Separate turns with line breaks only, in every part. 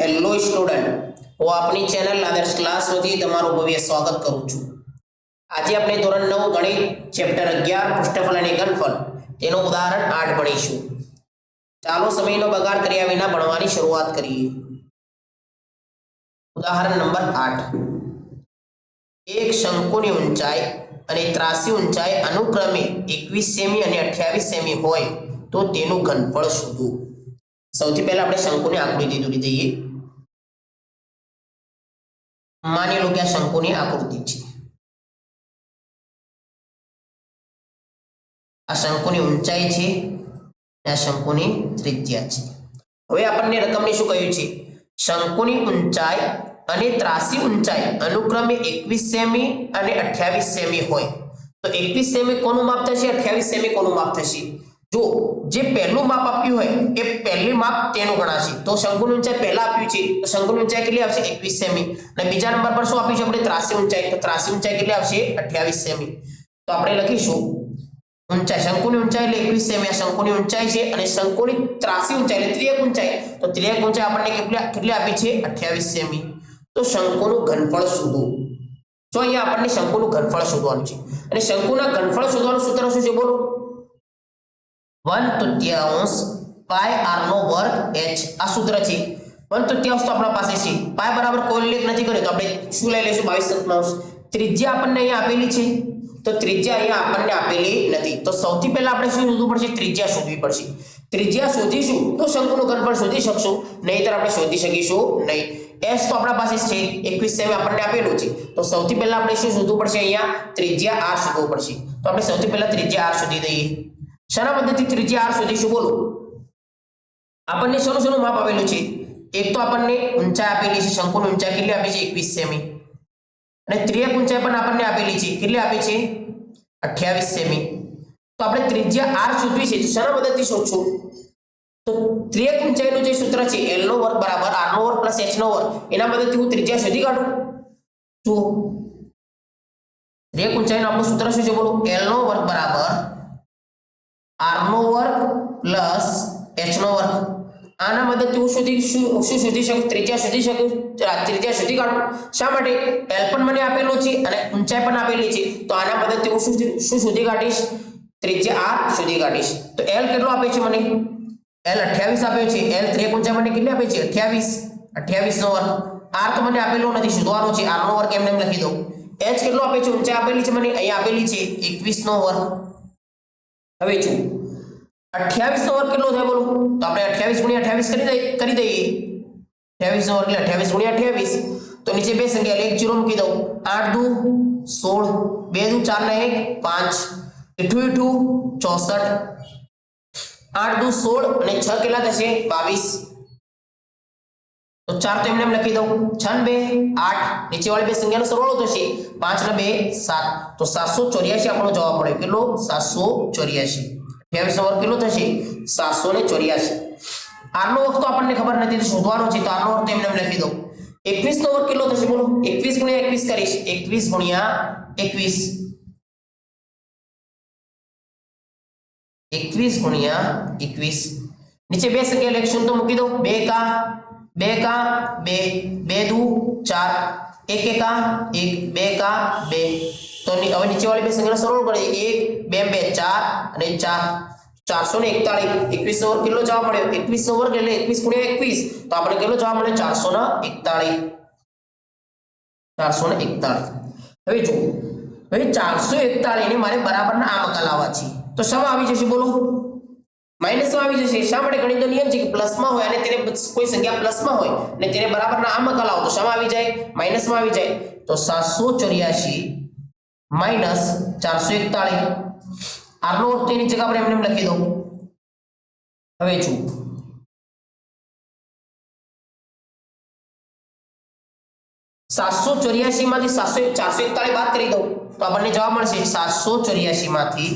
Hello student હું આપની channel આદર્શ ક્લાસ વતી તમારું ભવ્ય સ્વાગત કરું છું. આજે આપણે ધોરણ નવ ગણિત ચેપ્ટર અગિયાર પૃષ્ઠફળ અને ઘનફળ, તેનું ઉદાહરણ આઠ ભણીશું. ચાલો સમયનો બગાડ કર્યા વિના ભણવાની શરૂઆત કરીએ. ઉદાહરણ નંબર આઠ. એક શંકુની ઊંચાઈ અને ત્રાસી ઊંચાઈ અનુક્રમે એકવીસ સેમી અને અઠ્યાવીસ સેમી હોય તો તેનું ઘનફળ શોધવું સૌથી પહેલા આપણે શંકુની આકૃતિ દોરી દઈએ. માની લો કે આ શંકુની આકૃતિ છે. આ શંકુની ઊંચાઈ છે આ શંકુની ત્રિજ્યા છે. હવે આપણને રકમની શું કહ્યું છે? શંકુની ઊંચાઈ અને ત્રાસી ઊંચાઈ અનુક્રમે એકવીસ સેમી અને અઠ્યાવીસ સેમી હોય. તો એકવીસ સેમી કોનું માપ થશે? અઠ્યાવીસ સેમી કોનું માપ થશે? જો જે પહેલું માપ આપ્યું હોય, એ પહેલી માપ તેનું ગણાશે. તો શંકુની ઊંચાઈ પહેલા આપ્યું છે, તો શંકુની ઊંચાઈ કેટલી આવશે? એકવીસ સેમી. અને બીજા નંબર પર શું આપ્યું છે આપણે? ત્રાસી ઊંચાઈ. તો ત્રાસી ઊંચાઈ કેટલી આવશે? અઠ્યાવીસ સેમી. તો આપણે લખીશું. ઊંચાઈ શંકુની ઊંચાઈ એટલે એકવીસ સેમી. શંકુની ઊંચાઈ છે અને શંકુની ત્રાસી ઊંચાઈ એટલે ત્રિયક ઊંચાઈ. તો ત્રિયક ઊંચાઈ આપણને કેટલી કેટલી આપી છે? અઠ્યાવીસ સેમી. તો શંકુનું ઘનફળ શોધવું જો અહીંયા આપણને શંકુનું ઘનફળ શોધવાનું છે. અને શંકુના ઘનફળ શોધવાનું સૂત્ર શું છે? બોલો. વન તૃતીયાંશ પાય આર નો વર્ગ એચ આ સૂત્ર છે. વન તૃતીયાંશ તો આપણા પાસે છે. પાય બરાબર કોઈ ઉલ્લેખ નથી કર્યો. તો આપણે શું લઈ લઈશું? બાવીસ તૃતીયાંશ ત્રિજ્યા આપણને અહીંયા આપેલી છે. તો ત્રિજ્યા અહીંયા આપણને આપેલી નથી. તો સૌથી પહેલા આપણે શું શોધવું પડશે? ત્રિજ્યા શોધવી પડશે. ત્રિજ્યા શોધીશું. તો શંકુનું ઘનફળ શોધી શકશું. નહીંતર આપણે શોધી શકીશું નહીં. એસ તો આપણા પાસે છે. એકવીસ સેમી આપણને આપેલું છે. તો સૌથી પહેલા આપણે શું શોધવું પડશે અહીંયા? ત્રિજ્યા આર શોધવું પડશે. તો આપણે સૌથી પહેલા ત્રિજ્યા આર શોધી દઈએ. શાના મદદથી ત્રીજી આર શોધીશું બોલો? આપણને શેનું શેનું માપ આપેલું છે? એક તો આપણને ઊંચાઈ આપેલી છે શંકુની ઊંચાઈ કેટલી આપી છે? એકવીસ સેમી. અને ત્રિયક ઊંચાઈ પણ આપણને આપેલી છે. કેટલી આપી છે? અઠ્યાવીસ સેમી. તો આપણે ત્રિજ્યા આર શોધવી છે. તો શાના મદદથી શોધશું. તો ત્રિયક ઊંચાઈનું જે સૂત્ર છે એલ નો વર્ગ બરાબર આર નો વર્ગ પ્લસ એચ નો વર્ગ. એના મદદથી હું ત્રિજ્યા શોધી કાઢું. જુઓ. ત્રિયક ઊંચાઈનું આપણું સૂત્ર શું છે બોલો? એલ નો વર્ગ બરાબર આર વર્ગ પ્લસ એચ નો વર્ગ. આના મદદથી હું શોધી શું શોધી શકું? ત્રિજ્યા શોધી શકું? ત્રિજ્યા શોધી કાઢું. શા માટે? એલ પણ મને આપેલો છે અને ઊંચાઈ પણ આપેલી છે. તો આના મદદથી હું શું શું શોધી કાઢીશ? ત્રિજ્યા આર શોધી કાઢીશ. તો એલ કેટલો આપે છે મને? એલ અઠ્યાવીસ આપ્યો છે. એલ ત્રેક ઊંચાઈ મને કેટલી આપે છે? અઠ્યાવીસ. અઠ્યાવીસ નો વર્ગ. આર તો મને આપેલો નથી. શોધવાનો છે. આર નો વર્ગ એમને એમ લખી દો એચ કેટલો આપે છે? ઊંચાઈ આપેલી છે મને? અહીં આપેલી છે. એકવીસ નો વર્ગ. હવે જો 28 નો વર્ગ કેટલો થાય બોલો? તો આપણે અઠ્યાવીસ ગુણ્યા અઠ્યાવીસ કરી દઈએ કરી દઈએ. અઠ્યાવીસ નો વર્ગ એટલે અઠ્યાવીસ ગુણ્યા અઠ્યાવીસ. તો નીચે બે સંખ્યા એક જીરો મૂકી દઉં. આઠ દુ, સોળ, બે દુ, ચાર ને એક, પાંચ. ઇઠું ઇઠું ચોસઠ. આઠ દુ, સોળ અને છ કેટલા થશે? બાવીસ. તો ચાર તો એમને એમ લખી દઉં. છ બે, આઠ. નીચે વાળી બે સંખ્યાનો સરવાળો થશે. પાંચ ને બે, સાત. તો સાતસો ચોર્યાસી આપણો જવાબ મળે કેટલો? સાતસો ચોર્યાસી અઠ્યાવીસ નો કેટલો થશે? સાતસો ને ચોર્યાસી આરનો વખત આપણને ખબર નથી શોધવાનો છે. તો આરનો વર્ગ એમને એમ લખી દઉં. એકવીસ નો વર્ગ કેટલો થશે બોલો? એકવીસ ગુણ્યા એકવીસ કરીશ. એકવીસ ગુણ્યા એકવીસ. એકવીસ ગુણ્યા એકવીસ. નીચે બે સંખ્યા લેખશું તો મૂકી દો બે કા બે કા, બે બે દુ, ચાર. એક, એકા એક, બે, કા, બે. તો હવે નીચે વાળી બે સંખ્યાનો સરળ કરીએ. એક, બે બે, ચાર અને ચાર. ચારસો ને એકતાળીસ. એકવીસ ઓવર કેટલો જવાબ મળ્યો? એકવીસ ઓવર એટલે એકવીસ ગુણ્યા એકવીસ. તો આપણે કેટલો જવાબ મળ્યો? ચારસો ને એકતાળીસ. ચારસો ને એકતાળીસ. હવે જુઓ હવે ચારસો એકતાળીસ ને મારે બરાબરના આ મકા લાવવા છે. તો શામાં આવી જશે બોલો? માઇનસમાં આવી જશે. શા માટે ગણિતનો નિયમ છે કે પ્લસમાં હોય અને તેને કોઈ સંખ્યા પ્લસમાં હોય અને તેને બરાબરના આ મકા લાવો તો શામાં આવી જાય? માઇનસમાં આવી જાય. તો સાતસો ચોર્યાસી માઇનસ ચારસો એકતાળીસ. આરનો અર્થ એની જગ્યા પર એમને એમ લખી દઉં. હવે જુઓ. સાતસો ચોર્યાસી માંથી સાતસો ચારસો એકતાળીસ બાદ કરી દઉં. તો આપણને જવાબ મળશે સાતસો ચોર્યાસી માંથી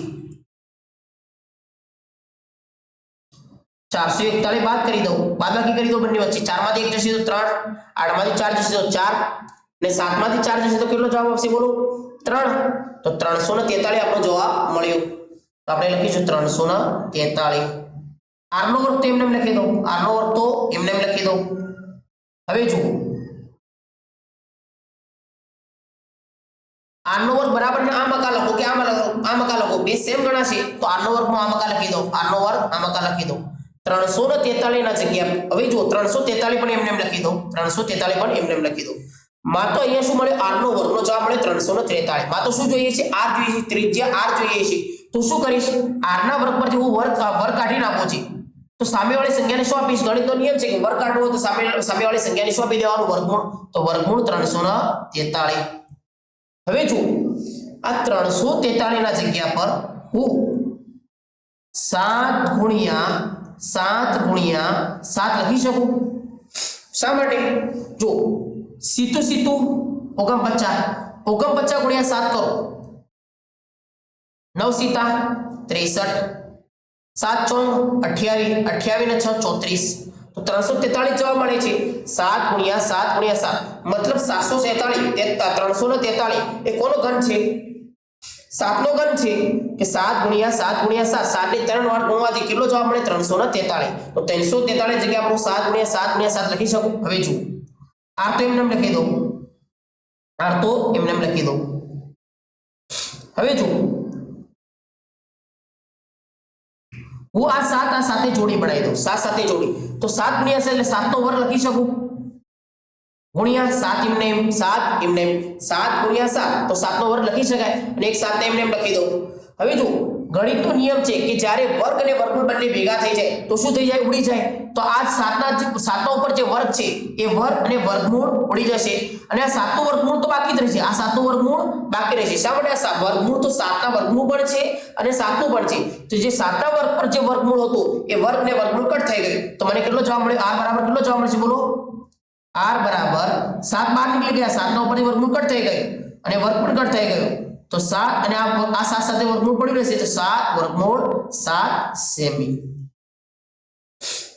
ચારસો એકતાલીસ બાદ કરી દઉં. બાદબાકી કરી દઉં બંને વચ્ચે. ચારમાંથી એક જશે તો ત્રણ આઠમાંથી ચાર જશે તો ચાર, ને સાતમાંથી ચાર જશે તો કેટલો જવાબ આવશે બોલો? ત્રણ. તો ત્રણસો ને તેતાળીસ આપણો જવાબ મળ્યો. તો આપણે લખીશું ત્રણસો ને તેતાળીસ. આરનો વર્ગ તો એમને એમ લખી દઉં. આરનો વર્ગ તો એમને એમ લખી દઉં. હવે જુઓ. આરનો વર્ગ બરાબર આ મકા લખો કે આમાં લખો? આ મકા લખો. બે સેમ ગણાશે. તો આરનો વર્ગમાં આ મકા લખી દો આરનો વર્ગ આ મકા લખી દો ત્રણસો ને તેતાલીસ ના જગ્યા. હવે જો ત્રણસો તેતાલીસ પણ એમને એમ લખી દો ત્રણસો તેતાલીસ પણ એમને એમ લખી દો માં તો અહીંયા શું મળે? આર નો વર્ગનો જવાબ મળે ત્રણસો ને ત્રેતાળીસમાં તો શું જોઈએ છે? આર જોઈએ છે. ત્રિજ્યા આર જોઈએ છે. તો શું કરીશ? આર ના વર્ગ પરથી હું વર્ગ વર્ગ કાઢી નાખું છું. તો સામેવાળી સંખ્યાને શું આપીશ? ગણિતનો નિયમ છે કે વર્ગ કાઢવો તો સામે, સામેવાળી સંખ્યાને શું આપી દેવાનું? વર્ગમૂળ. તો વર્ગમૂળ ત્રણસો ને તેતાલીસ. હવે જુઓ, આ ત્રણસો તેતાળીસ ના જગ્યા પર હું સાત ગુણ્યા સાત ગુણ્યા સાત લખી શકું? શા માટે? જો સીતું સીતું ઓગણપચાસ ઓગણપચાસ ગુણ્યા સાત કરો. નવ સીતા ત્રેસઠ. સાત ચોંગ અઠ્યાવીસ અઠ્યાવીસ ને છ ચોત્રીસ. તો ત્રણસો તેતાળીસ જવાબ મળે છે. સાત ગુણ્યા સાત ગુણ્યા સાત. મતલબ સાતસો સેતાળીસ. ત્રણસો ને તેતાળીસ. એ કોનો ઘન છે? સાતનો ઘન છે કે સાત ગુણ્યા સાત ગુણ્યા સાત સાત ને ત્રણ વાર ગુણવાથી કેટલો જવાબ મળે? ત્રણસો ને તેતાળીસ. તો ત્રણસો તેતાળીસ જગ્યા આપણું સાત ગુણ્યા સાત ગુણ્યા સાત લખી શકું? હવે જુઓ. આર તો એમને એમ લખી દઉં. આર તો એમને એમ લખી દો હવે જુઓ. હું આ સાત આ સાથે જોડી બનાવી દઉં. સાત સાથે જોડી. તો સાત ગુણ્યા એટલે સાતનો વર્ગ લખી શકું? ગુણ્યા સાત એમને એમ, સાત એમને એમ, સાત ગુણ્યા સાત. તો સાતનો વર્ગ લખી શકાય. અને એક સાતને એમને એમ લખી દઉં. હવે જો ગણિતનો નિયમ છે કે જ્યારે વર્ગ અને વર્ગમૂળ બંને ભેગા થઈ જાય, તો શું થઈ જાય? ઉડી જાય. તો આ સાતના સાતના ઉપર જે વર્ગ છે, એ વર્ગ અને વર્ગમૂળ ઉડી જશે. અને આ સાતનું વર્ગમૂળ તો બાકી જ રહેશે. આ સાતનું વર્ગમૂળ બાકી રહેશે. શા માટે આ વર્ગમૂળ તો સાતના વર્ગમૂળ પણ છે અને સાતનું પણ છે. તો જે સાતના વર્ગ પર જે વર્ગમૂળ હતું, એ વર્ગ અને વર્ગમૂળ કટ થઈ ગયું. તો મને કેટલો જવાબ મળ્યો? આ બરાબર કેટલો જવાબ મળશે? બોલો. આર બરાબર સાત બાર નીકળી ગયા. સાતના ઉપરની વર્ગમૂળ કટ થઈ ગયું અને વર્ગમૂળ કટ થઈ ગયો. તો સાત અને આ સાત સાથે વર્ગમૂળ પડ્યું રહેશે. તો સાત વર્ગમૂળ સાત સેમી.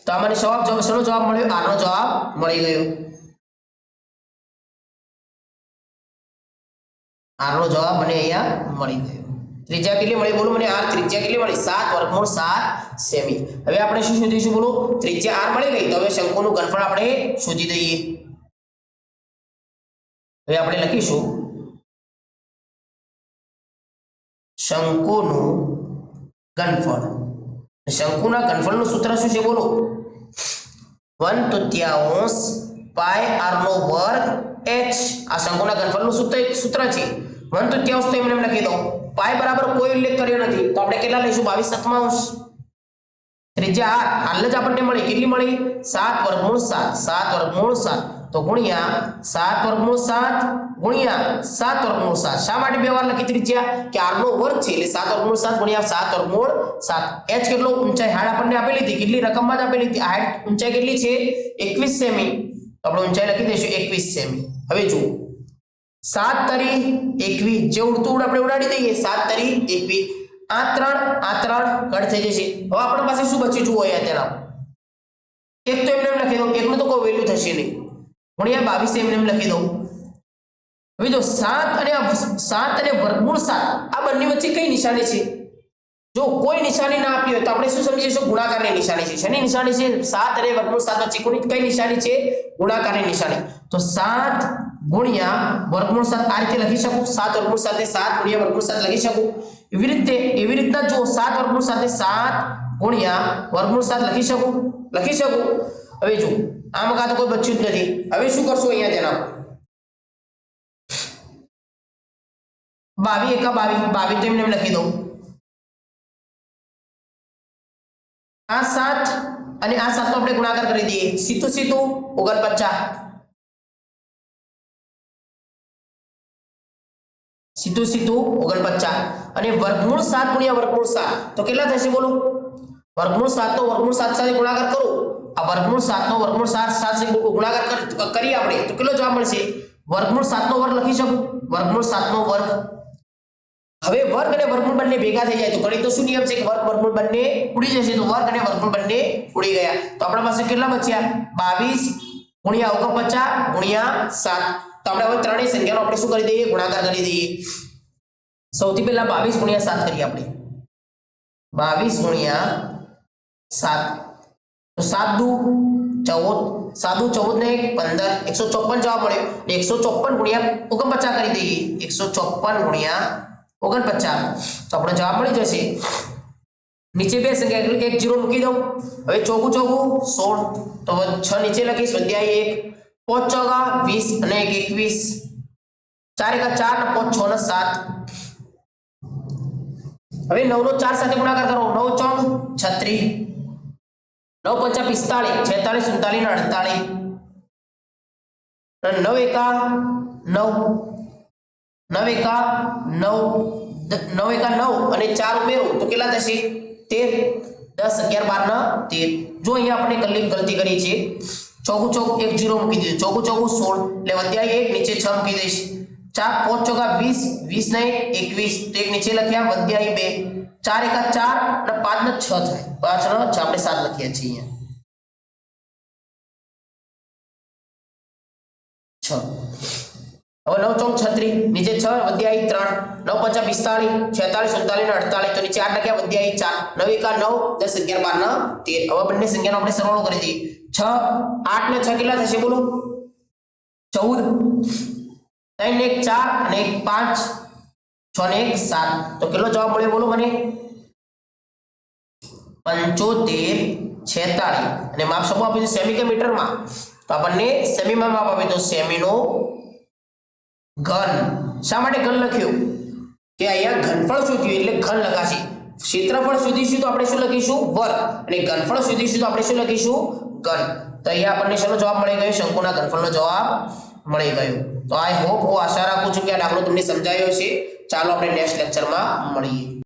તો આ મને જવાબ જવાબ શેનો જવાબ મળ્યો. આનો જવાબ મળી ગયો. આનો જવાબ મને અહીંયા મળી ગયો. ત્રિજ્યા કેટલી મળી? બોલો મને r ત્રિજ્યા કેટલી મળી? 7 વર્ગમૂળ 7 સેમી. હવે આપણે શું શોધીશું બોલો? ત્રિજ્યા r મળી ગઈ તો હવે શંકુનું ઘનફળ આપણે શોધી દઈએ. હવે આપણે લખીશું. શંકુનું ઘનફળ શંકુના ઘનફળનું સૂત્ર શું છે બોલો? વન તૃતીયાંશ પાય આર નો વર્ગ એચ આ શંકુના ઘનફળનું સૂત્ર સૂત્ર છે. વન ત્યાં સુધી એમને એમ લખી દો પાય બરાબર કોઈ ઉલ્લેખ કર્યો નથી. તો આપણે કેટલા લઈશું? બાવીસ સત્તાવંશ ત્રિજ્યા આર હાલ જ આપણને મળી. કેટલી મળી? સાત વર્ગમૂળ સાત. સાત વર્ગમૂળ સાત. તો ગુણ્યા સાત વર્ગમૂળ સાત ગુણ્યા સાત વર્ગમૂળ સાત. શા માટે બે વાર લખી ત્રિજ્યા? કે આર નો વર્ગ છે એટલે સાત વર્ગમૂળ સાત ગુણ્યા સાત વર્ગમૂળ સાત. એચ કેટલો? ઊંચાઈ હાડ આપણને આપેલી હતી. કેટલી રકમમાં જ આપેલી હતી? હાઈટ ઊંચાઈ કેટલી છે? એકવીસ સેમી. તો આપણે ઊંચાઈ લખી દઈશું એકવીસ સેમી. હવે જુઓ. સાત તરી એકવીસ જે ઉડતું ઉડ આપણે ઉડાડી દઈએ, સાત તરી એકવીસ આ ત્રણ આ ત્રણ કટ થઈ જશે. હવે આપણા પાસે શું બચ્યું જુઓ અહીંયા તેના. એક તો એમને એમ લખી દઉં, એકનું તો કોઈ વેલ્યુ થશે નહીં. ગુણ્યા બાવીસ એમને એમ લખી દઉં. હવે જો સાત અને સાત અને વર્ગમૂળ સાત, આ બંને વચ્ચે કઈ નિશાની છે? જો કોઈ નિશાની ના આપી હોય તો આપણે શું સમજીશું ગુણાકારની નિશાની છે. શેની નિશાની છે? સાત અને વર્ગમૂળ સાત વચ્ચે કોની કઈ નિશાની છે? ગુણાકારની નિશાની. તો સાત ગુણ્યા વર્ગમૂળ સાત આ રીતે લખી શકું? સાત વર્ગમૂળ સાથે સાત ગુણ્યા વર્ગમૂળ સાત લખી શકું? એવી રીતે, એવી રીતના જો સાત વર્ગમૂળ સાથે સાત ગુણ્યા વર્ગમૂળ સાત લખી શકું? લખી શકું? હવે જો આમ કાં કોઈ બચ્યું જ નથી. હવે શું કરશું અહીંયા તેના બાવી એકા બાવી બાવી તો એમને લખી દઉં. અને આ સાતનો આપણે ગુણાકાર કરી દઈએ. સીધું સીધું ઓગણપચાસ. સીધું સીધું ઓગણપચાસ. અને વર્ગમૂળ સાત ગુણ્યા વર્ગમૂળ સાત. તો કેટલા થશે બોલો? વર્ગમૂળ સાત નો વર્ગમૂળ સાત સાથે ગુણાકાર કરું. આ વર્ગમૂળ સાત નો વર્ગમૂળ સાત સાત સાથે ગુણાકાર કર- કરીએ આપણે. તો કેટલો જવાબ મળશે? વર્ગમૂળ સાત નો વર્ગ લખી શકું? વર્ગમૂળ સાત નો વર્ગ હવે વર્ગ અને વર્ગમૂળ બંને ભેગા થઈ જાય. તો ગણિતનો શું નિયમ છે? કે વર્ગ, વર્ગમૂળ બંને ઉડી જશે. તો વર્ગ અને વર્ગમૂળ બંને ઉડી ગયા. તો આપણા પાસે કેટલા બચ્યા? બાવીસ ગુણ્યા ઓગણપચાસ ગુણ્યા સાત. તો આપણે હવે ત્રણેય સંખ્યાનો આપણે શું કરી દઈએ? ગુણાકાર કરી દઈએ. સૌથી પહેલા બાવીસ ગુણ્યા સાત કરીએ આપણે. બાવીસ ગુણ્યા સાત. તો સાત દુ ચૌદ. સાદું ચૌદ ને એક પંદર. એકસો ચોપન જવાબ મળ્યો. એકસો ચોપન ગુણ્યા ઓગણપચાસ કરી દઈએ. એકસો ચોપન ગુણ્યા ઓગણપચાસ. તો આપણો જવાબ મળી જશે. નીચે બે સંખ્યા એક જીરો મૂકી દઉં. હવે ચોગું ચોગું સોળ. તો છ નીચે લખીશ, અધ્યાય એક. પાંચ ચોગા, વીસ અને એક એકવીસ. ચાર એકા ચાર ને પાંચ છ ને સાત. હવે નવ નો ચાર સાથે ગુણાકાર કરો. નવ ચોક છત્રીસ નવ પંચા પિસ્તાળીસ છેતાલીસ સુડતાલીસ ને અડતાલીસ નવ એકા નવ. નવ એકા નવ નવ એકા નવ અને ચાર ઉમેરો. તો કેટલા થશે? તેર, દસ, અગિયાર, બાર, ના, તેર. જો અહીંયા આપણે કલ્લી ગલતી કરી છે ચોગું ચોક એક જીરો મૂકી દીધું. ચોગું ચોગું સોળ. એટલે વધ્યા એક, નીચે છ મૂકી દઈશ. ચાર, પાંચ ચોકા વીસ વીસ ને એકવીસ. તો એક નીચે લખ્યા વધ્યા બે. ચાર એકા ચાર અને પાંચ ને છ થાય. પાંચ ને છ, આપણે સાત લખ્યા છીએ અહીંયા. છ. હવે નવ ચોક છત્રીસ નીચે છ વધ્યા ત્રણ, નવ પંચા પિસ્તાળીસ, છેતાળીસ, સુડતાલીસ અડતાલીસ, તો નીચે આઠ ટકા વધ્યા ચાર, નવ એકા નવ, દસ અગિયાર બાર, નવ, તેર. હવે બંને સંખ્યાનો આપણે સરવાળો કરી દઈએ. છ, આઠ ને છ કેટલા થશે બોલો? ચૌદ. ત્રણ એક ચાર અને એક પાંચ. છ ને એક સાત. તો કેટલો જવાબ મળ્યો બોલો મને? પંચોતેર, છેતાળીસ. અને માપ શું આપ્યું છે સેમી કે મીટરમાં? તો આપણને સેમીમાં માપ આપ્યું તો સેમીનો ઘન. શા માટે ઘન લખ્યું? કે અહીંયા ઘનફળ શોધ્યું એટલે ઘન લખાશે ક્ષેત્રફળ શોધીશું તો આપણે શું લખીશું? વર્ગ અને ઘનફળ શોધીશું તો આપણે શું લખીશું? ઘન. તો અહીંયા આપણને શેનો જવાબ મળી ગયો? શંકુના ઘનફળનો જવાબ મળી ગયો. તો આઈ હોપ હું આશા રાખું છું કે આ દાખલો તમને સમજાયો છે ચાલો આપણે નેક્સ્ટ લેક્ચરમાં મળીએ.